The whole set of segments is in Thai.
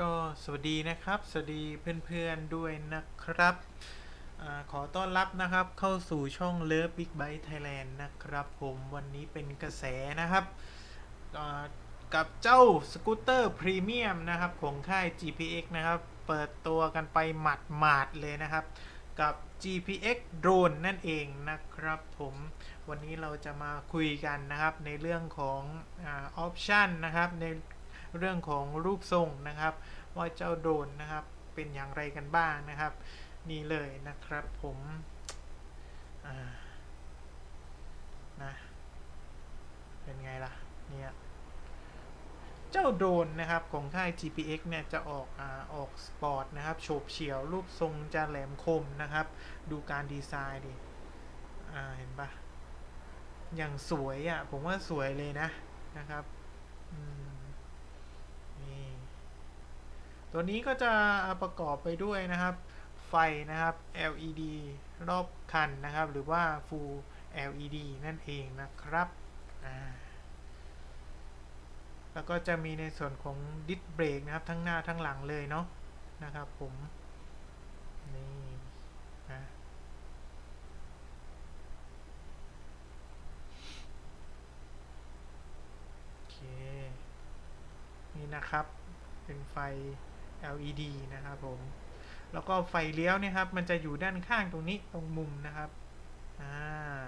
ก็สวัสดีนะครับ สวัสดีเพื่อนๆด้วยนะครับอขอต้อนรับนะครับเข้าสู่ช่อง Love Big Bike Thailand นะครับ ผมวันนี้เป็นกระแสนะครับกับเจ้าสกูตเตอร์พรีเมียมนะครับของค่าย GPX นะครับ เปิดตัวกันไปหมัดๆเลยนะครับ กับ GPX Drone นั่นเองนะครับผมวันนี้เราจะมาคุยกันนะครับในเรื่องของออปชันนะครับใน เรื่องของรูปทรงนะครับ ว่าเจ้าโดนนะครับเป็นอย่างไรกันบ้างนะครับ นี่เลยนะครับผมนะเป็นไงล่ะเนี่ยเจ้าโดนนะครับของค่าย GPX เนี่ยจะออกอ่าออกสปอร์ตนะครับโฉบเฉี่ยวรูปทรงจะแหลมคมนะครับ ดูการดีไซน์ดิเห็นปะอย่างสวยอะ่ะผมว่าสวยเลยนะนะครับ อืมนี่ ตัวนี้ก็จะประกอบไปด้วยนะครับ ไฟนะครับ LED รอบคันนะครับ หรือว่า Full LED นั่นเองนะครับ แล้วก็จะมีในส่วนของดิสเบรกนะครับ ทั้งหน้าทั้งหลังเลยเนาะนะครับผมนี่นะโอเค นี่นะครับ เป็นไฟ LED นะครับผม แล้วก็ไฟเลี้ยวเนี่ยครับ มันจะอยู่ด้านข้างตรงนี้ตรงมุมนะครับ อ่า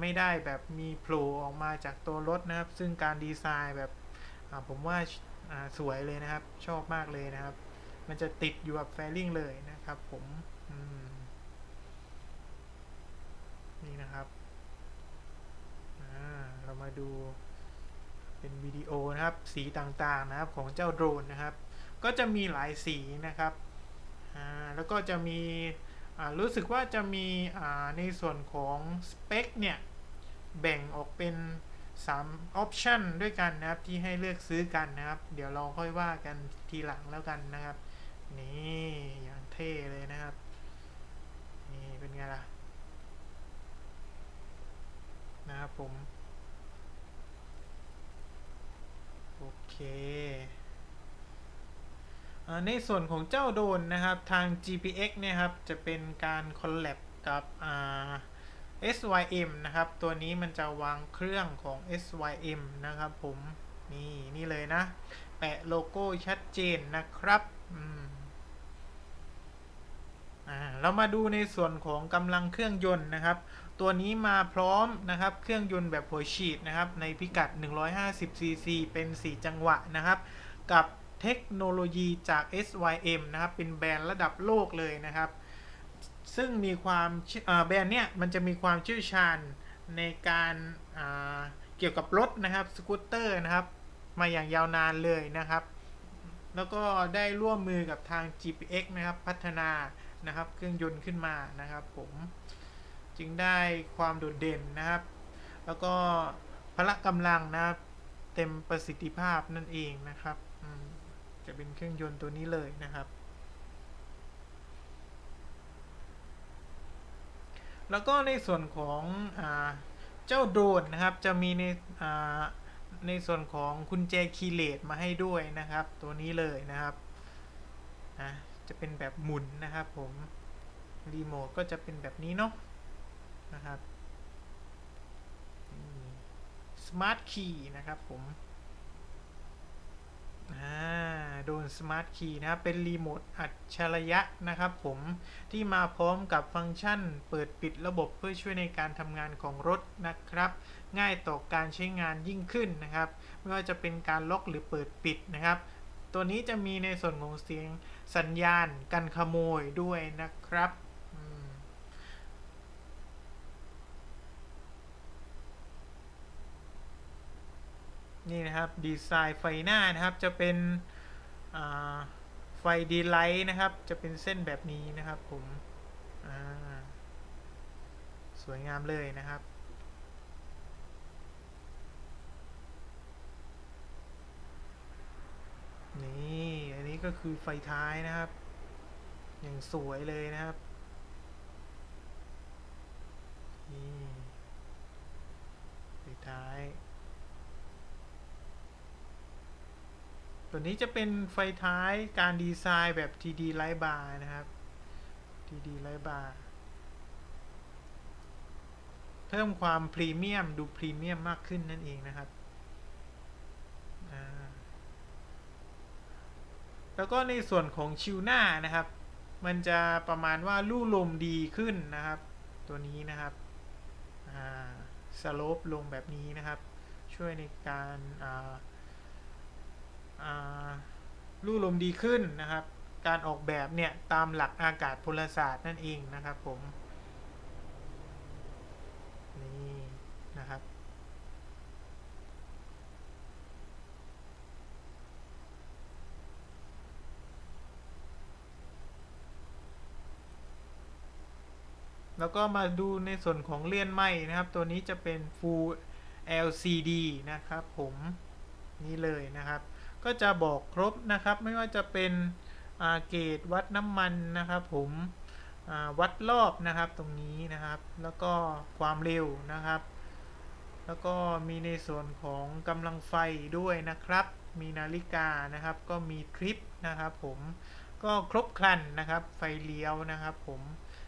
ไม่ได้แบบมีโผล่ออกมาจากตัวรถนะครับ ซึ่งการดีไซน์แบบอ่าผมว่าอ่าสวยเลยนะครับ ชอบมากเลยนะครับ มันจะติดอยู่กับแฟลิงเลยนะครับผมอืมนี่นะครับอ่าเรามาดูเป็นวิดีโอนะครับ สีต่างๆนะครับของเจ้าโดรนนะครับ ก็จะมีหลายสีนะครับแล้วก็จะมีรู้สึกว่าจะมีในส่วนของสเปคเนี่ย แบ่งออกเป็น3ออปชันด้วยกันนะครับ ที่ให้เลือกซื้อกันนะครับ เดี๋ยวเราค่อยว่ากันทีหลังแล้วกันนะครับ นี่อย่างเท่เลยนะครับ นี่เป็นไงล่ะ นะครับผม โอเค ในส่วนของเจ้าโดนนะครับทาง GPX เนี่ยครับจะเป็นการคอลแลบกับ SYM นะครับ ตัวนี้มันจะวางเครื่องของ SYM นะครับผมนี่นี่เลยนะ แปะโลโก้ชัดเจนนะครับอ่าเรามาดูในส่วนของกำลังเครื่องยนต์นะครับ ตัวนี้มาพร้อมนะครับ เครื่องยนต์แบบหัวฉีดนะครับ ในพิกัด 150 cc เป็น 4 จังหวะนะครับ กับ เทคโนโลยีจาก SYM นะครับ เป็นแบรนด์ระดับโลกเลยนะครับ ซึ่งมีความแบรนด์เนี้ยมันจะมีความเชี่ยวชาญในการเกี่ยวกับรถนะครับสกูตเตอร์นะครับ มาอย่างยาวนานเลยนะครับ แล้วก็ได้ร่วมมือกับทาง GPX นะครับพัฒนานะครับเครื่องยนต์ขึ้นมานะครับผมจึงได้ความโดดเด่นนะครับ แล้วก็พละกำลังนะครับ เต็มประสิทธิภาพนั่นเองนะครับ จะเป็นเครื่องยนต์ตัวนี้เลยนะครับ แล้วก็ในส่วนของอเจ้าโดรนนะครับ จะมีในในส่วนของกุญแจคีย์เลสมาให้ด้วยนะครับ ตัวนี้เลยนะครับนะจะเป็นแบบหมุนนะครับผมรีโมทก็จะเป็นแบบนี้เนาะนะครับสมาร์ทคีย์นะครับผม อ่าโดนสมาร์ทคีย์นะครับเป็นรีโมทอัจฉริยะนะครับผมที่มาพร้อมกับฟังก์ชันเปิดปิดระบบเพื่อช่วยในการทำงานของรถนะครับ ง่ายต่อการใช้งานยิ่งขึ้นนะครับ ไม่ว่าจะเป็นการล็อกหรือเปิดปิดนะครับ ตัวนี้จะมีในส่วนของเสียงสัญญาณกันขโมยด้วยนะครับ นี่นะครับดีไซน์ไฟหน้านะครับจะเป็นไฟดีไลท์นะครับ จะเป็นเส้นแบบนี้นะครับผมสวยงามเลยนะครับนี่อันนี้ก็คือไฟท้ายนะครับอย่างสวยเลยนะครับนี่ไฟท้าย ตัวนี้จะเป็นไฟท้ายการดีไซน์แบบ TD Light Bar นะครับ TD Light Bar เพิ่มความพรีเมียมดูพรีเมียมมากขึ้นนั่นเองนะครับแล้วก็ในส่วนของชิวหน้านะครับ มันจะประมาณว่าลู่ลมดีขึ้นนะครับ ตัวนี้นะครับสโลปลงแบบนี้นะครับ ช่วยในการา ลู่ลมดีขึ้นนะครับ การออกแบบเนี่ยตามหลักอากาศพลศาสตร์นั่นเองนะครับผมนี่นะครับแล้วก็มาดูในส่วนของเลื่อนไหมนะครับ ตัวนี้จะเป็น Full LCD นะครับผม นี่เลยนะครับ ก็จะบอกครบนะครับ ไม่ว่าจะเป็นเกจวัดน้ำมันนะครับ ผมวัดรอบนะครับตรงนี้นะครับ แล้วก็ความเร็วนะครับ แล้วก็มีในส่วนของกำลังไฟด้วยนะครับ มีนาฬิกานะครับ ก็มีทริปนะครับ ผมก็ครบครันนะครับ ไฟเลี้ยวนะครับ ผม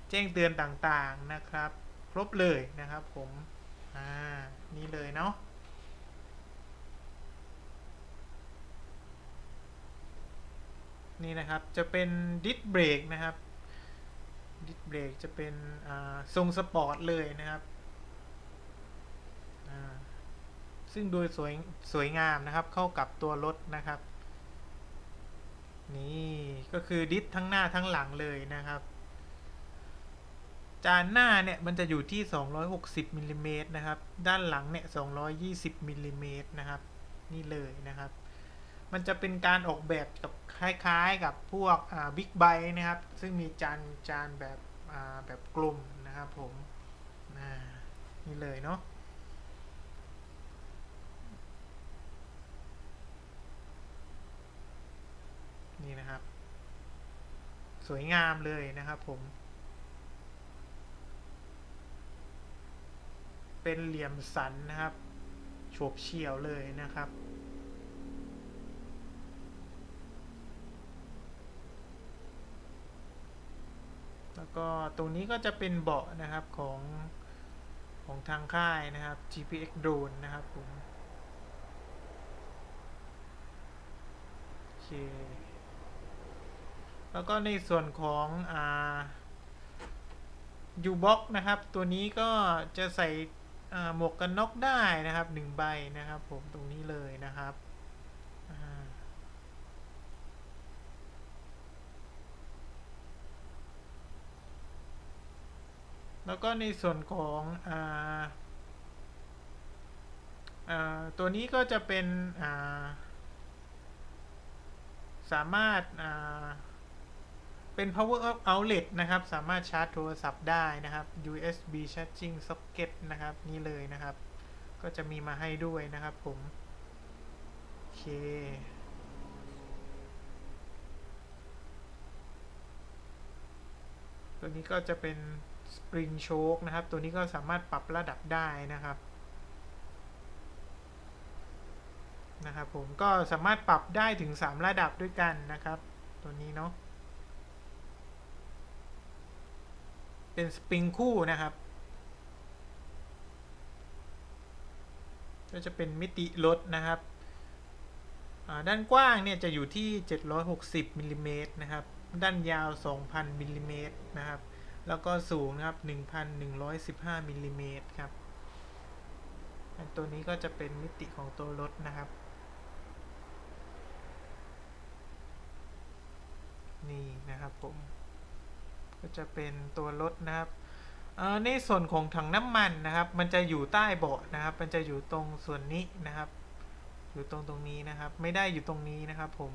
แจ้งเตือนต่างๆนะครับ ครบเลยนะครับ ผมอ่านี่เลยเนาะ นี่นะครับจะเป็นดิสเบรกนะครับดิสเบรกจะเป็นทรงสปอร์ตเลยนะครับซึ่งโดยสวยสวยงามนะครับเข้ากับตัวรถนะครับ นี่ก็คือดิสทั้งหน้าทั้งหลังเลยนะครับ จานหน้าเนี่ยมันจะอยู่ที่ 260มิลลิเมตรนะครับ ด้านหลังเนี่ย220มิลลิเมตรนะครับ นี่เลยนะครับ มันจะเป็นการออกแบบกับคล้ายๆกับพวกบิ๊กไบนะครับ ซึ่งมีจานจานแบบแบบกลมนะครับผมนี่เลยเนาะนี่นะครับ สวยงามเลยนะครับผม เป็นเหลี่ยมสันนะครับโฉบเฉี่ยวเลยนะครับ แล้วก็ตรงนี้ก็จะเป็นเบาะนะครับของของทางค่ายนะครับ GPX Drone นะครับผมโอเคแล้วก็ในส่วนของอ่า U-Box นะครับ ตัวนี้ก็จะใส่หมวกกันน็อกได้นะครับหนึ่งใบนะครับผมตรงนี้เลยนะครับ แล้วก็ในส่วนของอตัวนี้ก็จะเป็นสามารถเป็น power outlet นะครับ สามารถชาร์จโทรศัพท์ได้นะครับ USB charging socket นะครับ นี่เลยนะครับ ก็จะมีมาให้ด้วยนะครับผม โอเคตัวนี้ก็จะเป็น spring choke นะครับ ตัวนี้ก็สามารถปรับระดับได้นะครับนะครับผมก็สามารถปรับได้ถึง 3 ระดับด้วยกันนะครับ ตัวนี้เนาะเป็นสปริงคู่นะครับ ก็จะเป็นมิติลดนะครับด้านกว้างเนี่ยจะอยู่ที่ 760มิลลิเมตรนะครับ ด้านยาว 2,000มิลลิเมตรนะครับ แล้วก็สูงนะครับ 1,115มิลลิเมตรครับตัวนี้ก็จะเป็นมิติของตัวรถนะครับ นี่นะครับผม ก็จะเป็นตัวรถนะครับในส่วนของถังน้ำมันนะครับ มันจะอยู่ใต้เบาะนะครับ มันจะอยู่ตรงส่วนนี้นะครับ อยู่ตรงตรงนี้นะครับ ไม่ได้อยู่ตรงนี้นะครับ ผม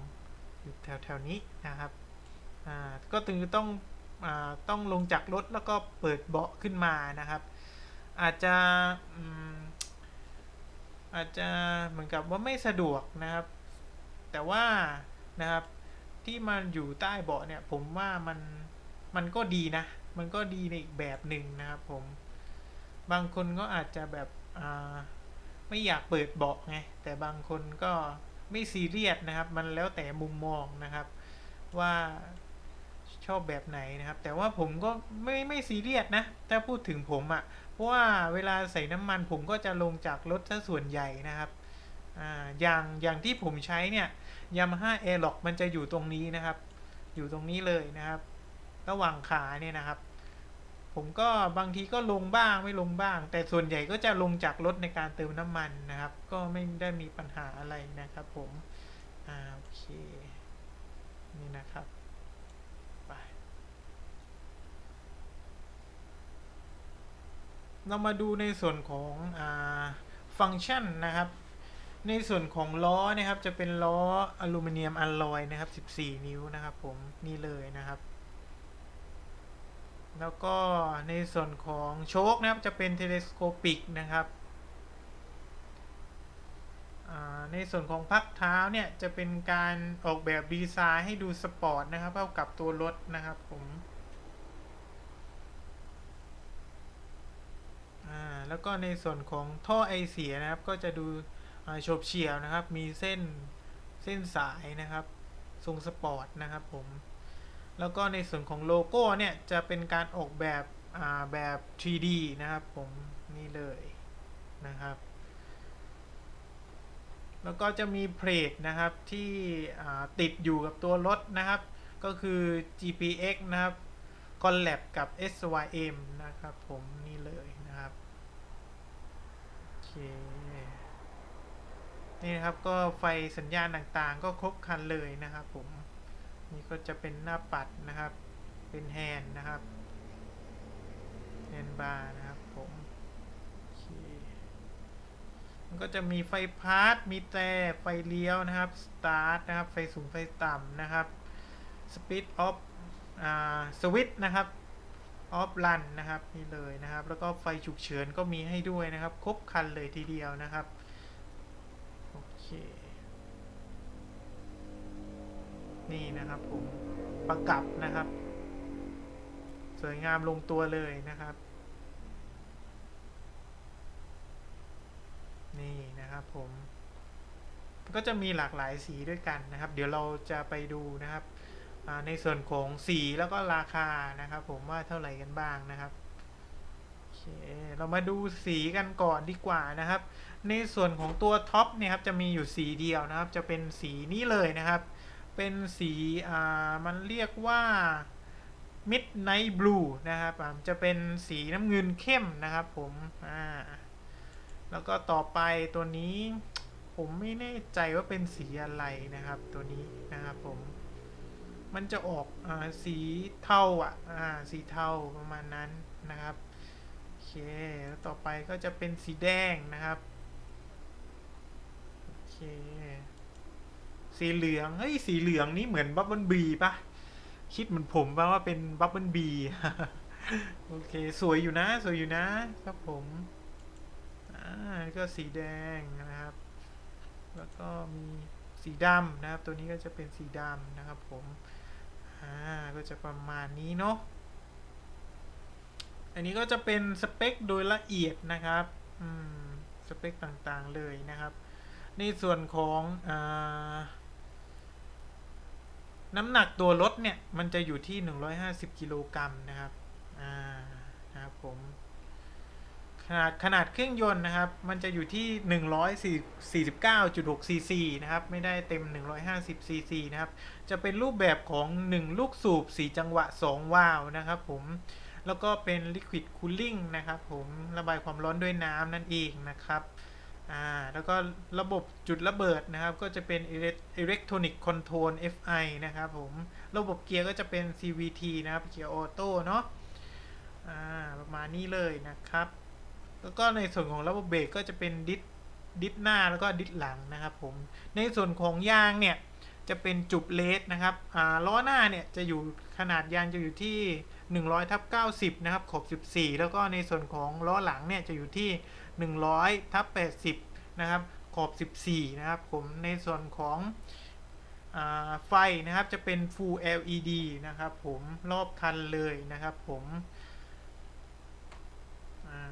อยู่แถวแถวนี้นะครับ อ่า ก็ถึงต้อง ต้องลงจากรถแล้วก็เปิดเบาะขึ้นมานะครับ อาจจะอาจจะเหมือนกับว่าไม่สะดวกนะครับ แต่ว่านะครับที่มันอยู่ใต้เบาะเนี่ยผมว่ามันมันก็ดีนะ มันก็ดีในอีกแบบหนึ่งนะครับผม บางคนก็อาจจะแบบไม่อยากเปิดเบาะไง แต่บางคนก็ไม่ซีเรียสนะครับ มันแล้วแต่มุมมองนะครับ ว่า ชอบแบบไหนนะครับ แต่ว่าผมก็ไม่ไม่ซีเรียสนะถ้าพูดถึงผมอะ่ะเพราะว่าเวลาใส่น้ำมันผมก็จะลงจากรถซะส่วนใหญ่นะครับอ่าอย่างอย่างที่ผมใช้เนี่ยยามาฮ่าเอล็อกมันจะอยู่ตรงนี้นะครับ อยู่ตรงนี้เลยนะครับ ระหว่างขาเนี่ยนะครับ ผมก็บางทีก็ลงบ้างไม่ลงบ้าง แต่ส่วนใหญ่ก็จะลงจากรถในการเติมน้ำมันนะครับ ก็ไม่ได้มีปัญหาอะไรนะครับ ผมอ่าโอเคนี่นะครับไป เรามาดูในส่วนของอฟังก์ชันนะครับ ในส่วนของล้อนะครับจะเป็นล้ออลูมิเนียมอลลอยนะครับ 14 นิ้วนะครับผมนี่เลยนะครับ แล้วก็ในส่วนของโชคนะครับจะเป็นเทเลสโคปิกนะครับในส่วนของพักเท้าเนี่ยจะเป็นการออกแบบดีไซน์ให้ดูสปอร์ตนะครับเข้ากับตัวรถนะครับผม อ่าแล้วก็ในส่วนของท่อไอเสียนะครับ ก็จะดูโฉบเฉี่ยวนะครับ มีเส้นเส้นสายนะครับทรงสปอร์ตนะครับผม แล้วก็ในส่วนของโลโก้เนี่ย จะเป็นการออกแบบแบบ 3D นะครับผมนี่เลยนะครับ แล้วก็จะมีเพลทนะครับที่ติดอยู่กับตัวรถนะครับ ก็คือ GPX นะครับ Collab กับ SYM นะครับผมนี่เลย คนี่นะครับก็ไฟสัญญาณต่างๆ ก็ครบคันเลยนะครับผม นี่ก็จะเป็นหน้าปัดนะครับ เป็นแฮนด์นะครับแฮนด์บาร์นะครับผมมันก็จะมีไฟพาร์ทมีแต่ไฟเลี้ยวนะครับสตาร์ทนะครับ ไฟสูงไฟต่ำนะครับสปีดออฟอ่าสวิตนะครับ ออฟรันนะครับนี่เลยนะครับ แล้วก็ไฟฉุกเฉินก็มีให้ด้วยนะครับ ครบคันเลยทีเดียวนะครับ โอเค นี่นะครับผมประกับนะครับ สวยงามลงตัวเลยนะครับ นี่นะครับผม ก็จะมีหลากหลายสีด้วยกันนะครับ เดี๋ยวเราจะไปดูนะครับ ในส่วนของสีแล้วก็ราคานะครับ ผมว่าเท่าไหร่กันบ้างนะครับโอเคเรามาดูสีกันก่อนดีกว่านะครับ ในส่วนของตัวท็อปเนี่ยครับจะมีอยู่สีเดียวนะครับ จะเป็นสีนี้เลยนะครับ เป็นสีอ่ามันเรียกว่า Midnight Blue นะครับจะเป็นสีน้ำเงินเข้มนะครับผมอ่าแล้วก็ต่อไปตัวนี้ ผมไม่แน่ใจว่าเป็นสีอะไรนะครับ ตัวนี้นะครับผม มันจะออกอสีเทาอะสีเทาประมาณนั้นนะครับโอเคแล้วต่อไปก็จะเป็นสีแดงนะครับโอเคสีเหลืองเฮ้ยสีเหลืองนี่เหมือนบับเบิลบีปะคิดเหมือนผมป่ะว่าเป็นบับเบิลบีโอเค สวยอยู่นะ สวยอยู่นะครับผมอ่าก็สีแดงนะครับ แล้วก็มีสีดำนะครับ ตัวนี้ก็จะเป็นสีดำนะครับผม อ่าก็จะประมาณนี้เนาะอันนี้ก็จะเป็นสเปคโดยละเอียดนะครับอืมสเปคต่างๆเลยนะครับ ในส่วนของอาน้ำหนักตัวรถเนี่ย มันจะอยู่ที่ 150 กิโลกรัมนะครับ อ่า นะครับผม ขนาดขนาดเครื่องยนต์นะครับ มันจะอยู่ที่ 149.6ซีซีนะครับ ไม่ได้เต็ม 150ซีซีนะครับ จะเป็นรูปแบบของ 1 ลูกสูบ 4 จังหวะ 2 วาล์วนะครับผม แล้วก็เป็น liquid cooling นะครับผม ระบายความร้อนด้วยน้ำนั่นเองนะครับ อ่า แล้วก็ระบบจุดระเบิดนะครับ ก็จะเป็น electronic control FI นะครับผม ระบบเกียร์ก็จะเป็น CVT นะครับ เกียร์ออโต้เนาะ อ่า ประมาณนี้เลยนะครับ แล้วก็ในส่วนของระบบเบรกก็จะเป็นดิสดิสหน้าแล้วก็ดิสหลังนะครับผม ในส่วนของยางเนี่ยจะเป็นจุบเลสนะครับล้อหน้าเนี่ยจะอยู่ขนาดยางจะอยู่ที่ 100ทับ90 นะครับขอบ14 แล้วก็ในส่วนของล้อหลังเนี่ยจะอยู่ที่ 100ทับ80 นะครับขอบ 14 นะครับผม ในส่วนของอไฟนะครับจะเป็น Full LED นะครับผมรอบคันเลยนะครับผมอ่า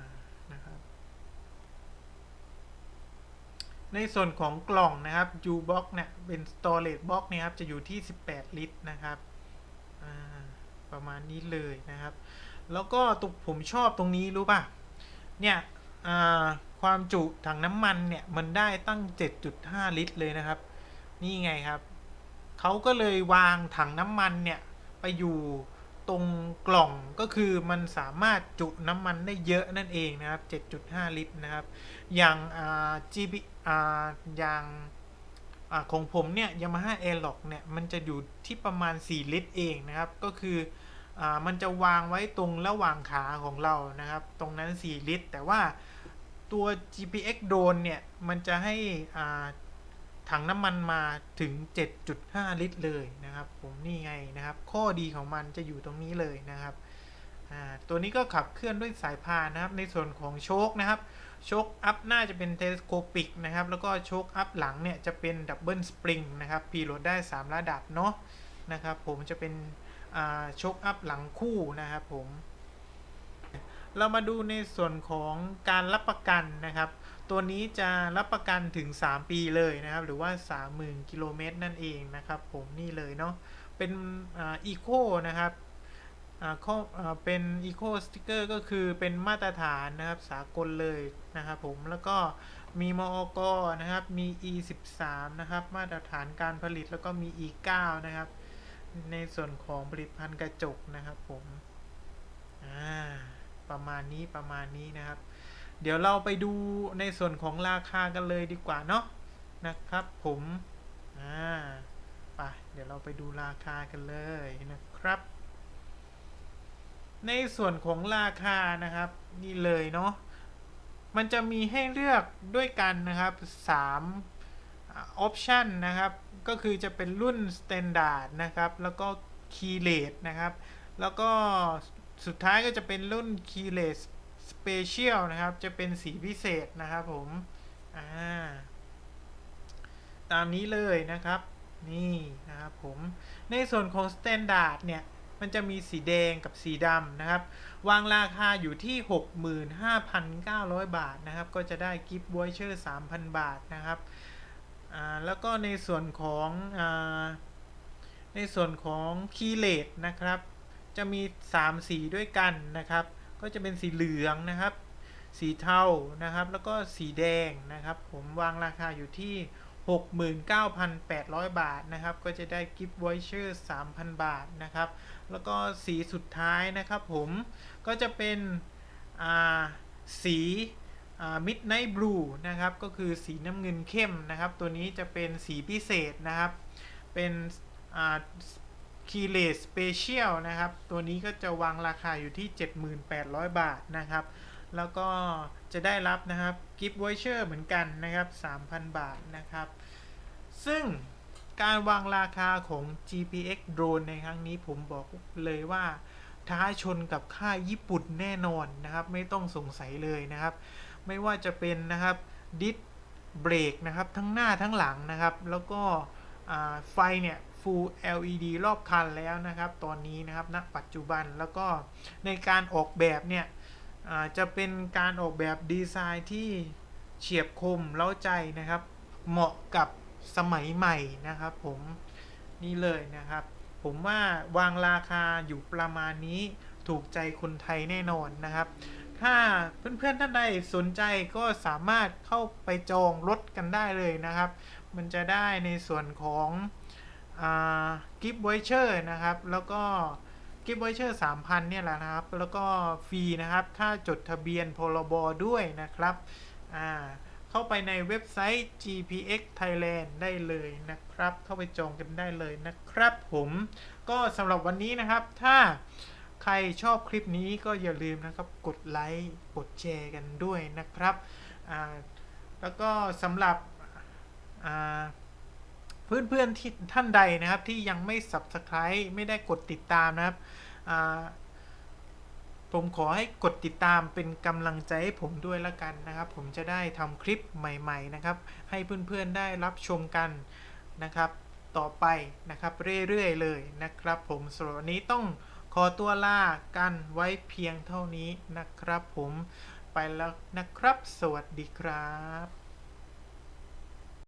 นะครับ ในส่วนของกล่องนะครับ U box เนี่ยเป็น storage box เนี่ยครับจะอยู่ที่ 18 ลิตรนะครับประมาณนี้เลยนะครับ แล้วก็ตุกผมชอบตรงนี้รู้ป่ะ เนี่ยความจุถังน้ำมันเนี่ยมันได้ตั้ง 7.5 ลิตรเลยนะครับ นี่ไงครับ เขาก็เลยวางถังน้ำมันเนี่ยไปอยู่ ตรงกล่องก็คือมันสามารถจุน้ำมันได้เยอะนั่นเองนะครับ 7.5 ลิตรนะครับ อย่างอ่า GB อ่าอย่างอ่าของผมเนี่ย Yamaha Airlock เนี่ยมันจะอยู่ที่ประมาณ 4 ลิตรเองนะครับ ก็คืออ่ามันจะวางไว้ตรงระหว่างขาของเรานะครับ ตรงนั้น 4 ลิตร แต่ว่าตัว GPX Drone เนี่ยมันจะให้อ่า ถังน้ำมันมาถึง 7.5 ลิตรเลยนะครับ ผมนี่ไงนะครับ ข้อดีของมันจะอยู่ตรงนี้เลยนะครับตัวนี้ก็ขับเคลื่อนด้วยสายพานนะครับ ในส่วนของโชคนะครับ โชคอัพหน้าจะเป็นเทเลสโคปิกนะครับ แล้วก็โชคอัพหลังเนี่ยจะเป็นดับเบิลสปริงนะครับพีโหลดได้ 3 ระดับเนาะนะครับ ผมจะเป็นโชคอัพหลังคู่นะครับผม เรามาดูในส่วนของการรับประกันนะครับ ตัวนี้จะรับประกันถึง 3 ปีเลยนะครับ หรือว่า 30,000 กิโลเมตรนั่นเองนะครับ ผมนี่เลยเนาะเป็นอีโคนะครับเป็นอีโคสติกเกอร์ก็คือเป็นมาตรฐานนะครับสากลเลยนะครับผมแล้วก็มีมอกนะครับมี E13 นะครับมาตรฐานการผลิตแล้วก็มี E9 นะครับ ในส่วนของผลิตภัณฑ์กระจกนะครับผมประมาณนี้ประมาณนี้นะครับ เดี๋ยวเราไปดูในส่วนของราคากันเลยดีกว่าเนาะนะครับผมอ่าไปเดี๋ยวเราไปดูราคากันเลยนะครับ ในส่วนของราคานะครับ นี่เลยเนาะมันจะมีให้เลือกด้วยกันนะครับ3ออปชันนะครับ ก็คือจะเป็นรุ่น Standard นะครับ แล้วก็ Keyless นะครับ แล้วก็สุดท้ายก็จะเป็นรุ่น Keyless Special นะครับ จะเป็นสีพิเศษนะครับผม อ่า ตามนี้เลยนะครับ นี่นะครับผม ในส่วนของ Standard เนี่ย มันจะมีสีแดงกับสีดำนะครับ วางราคาอยู่ที่ 65,900 บาทนะครับ ก็จะได้กิฟต์วอยเชอร์ 3,000 บาทนะครับ อ่า แล้วก็ในส่วนของ อ่า ในส่วนของคีเลตนะครับ จะมี 3 สีด้วยกันนะครับ ก็จะเป็นสีเหลืองนะครับ สีเทานะครับ แล้วก็สีแดงนะครับ ผมวางราคาอยู่ที่ 69,800 บาทนะครับ ก็จะได้กิฟต์วอยเชอร์3,000 บาทนะครับ แล้วก็สีสุดท้ายนะครับผมก็จะเป็นสีอ่า midnight blue นะครับ ก็คือสีน้ำเงินเข้มนะครับ ตัวนี้จะเป็นสีพิเศษนะครับ เป็น คีเลสสเปเชียลนะครับ ตัวนี้ก็จะวางราคาอยู่ที่ 7800 บาทนะครับ แล้วก็จะได้รับนะครับกิฟต์วอยเชอร์เหมือนกันนะครับ 3,000 บาทนะครับ ซึ่งการวางราคาของ GPX Drone ในครั้งนี้ผมบอกเลยว่าท้าชนกับค่ายญี่ปุ่นแน่นอนนะครับ ไม่ต้องสงสัยเลยนะครับ ไม่ว่าจะเป็นนะครับดิสเบรกนะครับทั้งหน้าทั้งหลังนะครับ แล้วก็ไฟเนี่ย Full LED รอบคันแล้วนะครับ ตอนนี้นะครับณปัจจุบันแล้วก็ในการออกแบบเนี่ยจะเป็นการออกแบบดีไซน์ที่เฉียบคมเล้าใจนะครับ เหมาะกับสมัยใหม่นะครับผมนี่เลยนะครับ ผมว่าวางราคาอยู่ประมาณนี้ถูกใจคนไทยแน่นอนนะครับ ถ้าเพื่อนๆท่านใดสนใจก็สามารถเข้าไปจองรถกันได้เลยนะครับ มันจะได้ในส่วนของ กิฟต์วอเชอร์นะครับ แล้วก็กิฟต์วอเชอร์3,000เนี่ยแหละนะครับ แล้วก็ฟรีนะครับถ้าจดทะเบียนพรบด้วยนะครับเข้าไปในเว็บไซต์ GPX Thailand ได้เลยนะครับ เข้าไปจองกันได้เลยนะครับผมก็สำหรับวันนี้นะครับถ้าใครชอบคลิปนี้ก็อย่าลืมนะครับ กดไลค์กดแชร์กันด้วยนะครับ แล้วก็สำหรับอ่า เพื่อนๆที่ท่านใดนะครับที่ยังไม่ subscribe ไม่ได้กดติดตามนะครับผมขอให้กดติดตามเป็นกำลังใจให้ผมด้วยละกันนะครับ ผมจะได้ทำคลิปใหม่ๆนะครับ ให้เพื่อนๆได้รับชมกันนะครับ ต่อไปนะครับเรื่อยๆเลยนะครับ ผมสำหรับวันนี้ต้องขอตัวลากันไว้เพียงเท่านี้นะครับ ผมไปแล้วนะครับ สวัสดีครับ